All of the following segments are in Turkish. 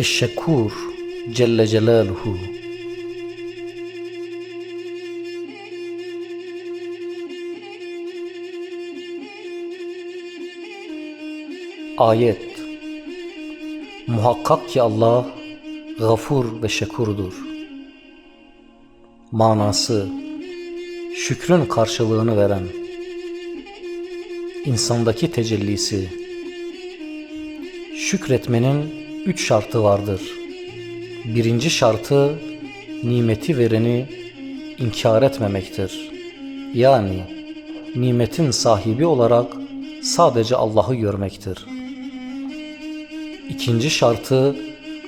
Eşşekur Celle Celaluhu Ayet. Muhakkak ki Allah gafur ve şekurdur. Manası Şükrün karşılığını veren. İnsandaki tecellisi Şükretmenin üç şartı vardır. Birinci şartı nimeti vereni inkar etmemektir. Yani nimetin sahibi olarak sadece Allah'ı görmektir. İkinci şartı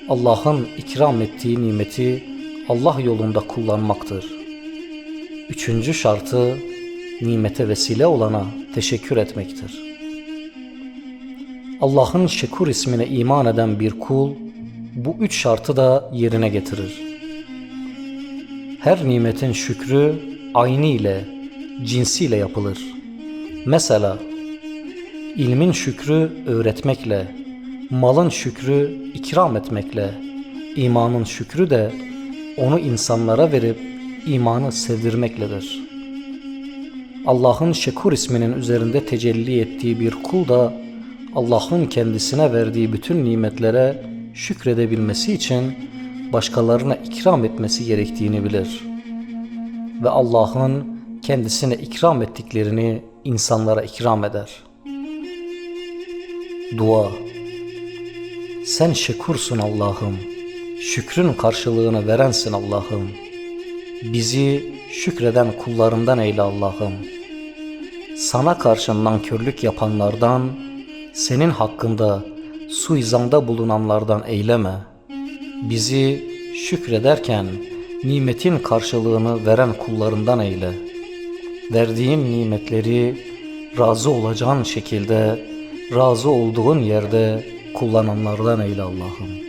Allah'ın ikram ettiği nimeti Allah yolunda kullanmaktır. Üçüncü şartı nimete vesile olana teşekkür etmektir. Allah'ın Şekur ismine iman eden bir kul bu üç şartı da yerine getirir. Her nimetin şükrü aynı ile, cinsiyle yapılır. Mesela ilmin şükrü öğretmekle, malın şükrü ikram etmekle, imanın şükrü de onu insanlara verip imanı sevdirmekledir. Allah'ın Şekur isminin üzerinde tecelli ettiği bir kul da Allah'ın kendisine verdiği bütün nimetlere şükredebilmesi için başkalarına ikram etmesi gerektiğini bilir. Ve Allah'ın kendisine ikram ettiklerini insanlara ikram eder. Dua Sen şekursun Allah'ım. Şükrün karşılığını verensin Allah'ım. Bizi şükreden kullarından eyle Allah'ım. Sana karşı nankörlük yapanlardan, senin hakkında suizanda bulunanlardan eyleme. Bizi şükrederken nimetin karşılığını veren kullarından eyle. Verdiğin nimetleri razı olacağın şekilde, razı olduğun yerde kullananlardan eyle Allah'ım.